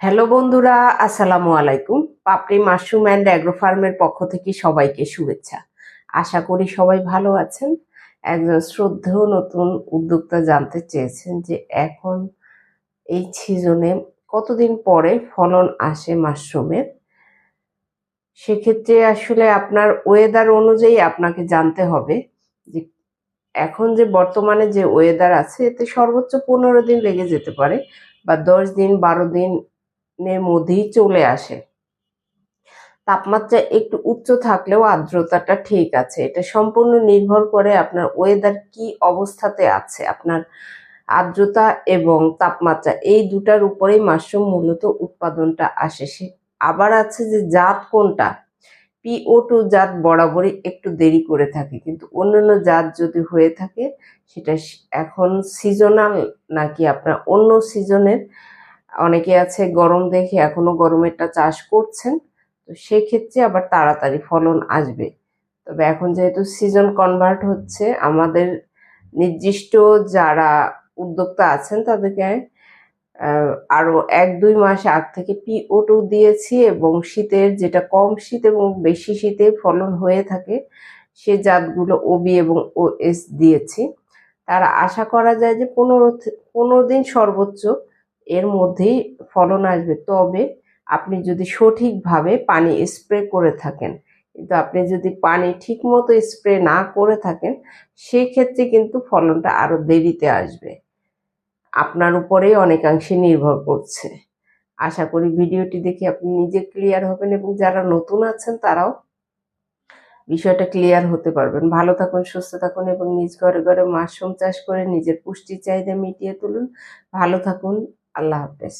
Hello বন্ধুরা, আসসালামু আলাইকুম। পাপড়ি মাশরুম অ্যান্ড অ্যাগ্রো ফার্মের পক্ষ থেকে সবাইকে শুভেচ্ছা। আশা করি সবাই ভালো আছেন। একজন শ্রদ্ধেয় নতুন উদ্যোক্তা জানতে চেয়েছেন যে এখন এই সিজনে কতদিন পরে ফলন আসে মাশরুমের। সেক্ষেত্রে আসলে আপনার ওয়েদার অনুযায়ী আপনাকে জানতে হবে যে এখন যে বর্তমানে যে ওয়েদার আছে, এতে সর্বোচ্চ পনেরো দিন লেগে যেতে পারে বা দশ দিন, বারো দিন এর মধ্যেই চলে আসে। তাপমাত্রা একটু উচ্চ থাকলেও আর্দ্রতাটা ঠিক আছে। এটা সম্পূর্ণ নির্ভর করে আপনার ওয়েদার কি অবস্থাতে আছে, আপনার আর্দ্রতা এবং তাপমাত্রা। এই দুটার উপরেই মাশরুম মূলত উৎপাদনটা আসে। সে আবার আছে যে জাত কোনটা? পিও টু জাত বরাবরই একটু দেরি করে থাকে। কিন্তু অন্যান্য জাত যদি হয়ে থাকে, সেটা এখন সিজনাল নাকি আপনার অন্য সিজনের অনেকে আছে গরম দেখে এখনও গরমেরটা চাষ করছেন, তো সেক্ষেত্রে আবার তাড়াতাড়ি ফলন আসবে। তবে এখন যেহেতু সিজন কনভার্ট হচ্ছে, আমাদের নির্দিষ্ট যারা উদ্যোক্তা আছেন তাদেরকে আরও এক দুই মাস আগ থেকে পিও টু দিয়েছি এবং শীতের যেটা কম শীত এবং বেশি শীতে ফলন হয়ে থাকে, সে জাতগুলো ওবি এবং ও এস দিয়েছি। তারা আশা করা যায় যে পনেরো পনেরো দিন সর্বোচ্চ এর মধ্যেই ফলন আসবে। তবে আপনি যদি সঠিকভাবে পানি স্প্রে করে থাকেন, কিন্তু আপনি যদি পানি ঠিক মতো স্প্রে না করে থাকেন, সেক্ষেত্রে কিন্তু ফলনটা আরও দেরিতে আসবে। আপনার উপরেই অনেকাংশে নির্ভর করছে। আশা করি ভিডিওটি দেখে আপনি নিজে ক্লিয়ার হবেন এবং যারা নতুন আছেন তারাও বিষয়টা ক্লিয়ার হতে পারবেন। ভালো থাকুন, সুস্থ থাকুন এবং নিজ ঘরে ঘরে মাশরুম চাষ করে নিজের পুষ্টি চাহিদা মিটিয়ে তুলুন। ভালো থাকুন আল্লাহ হাফেজ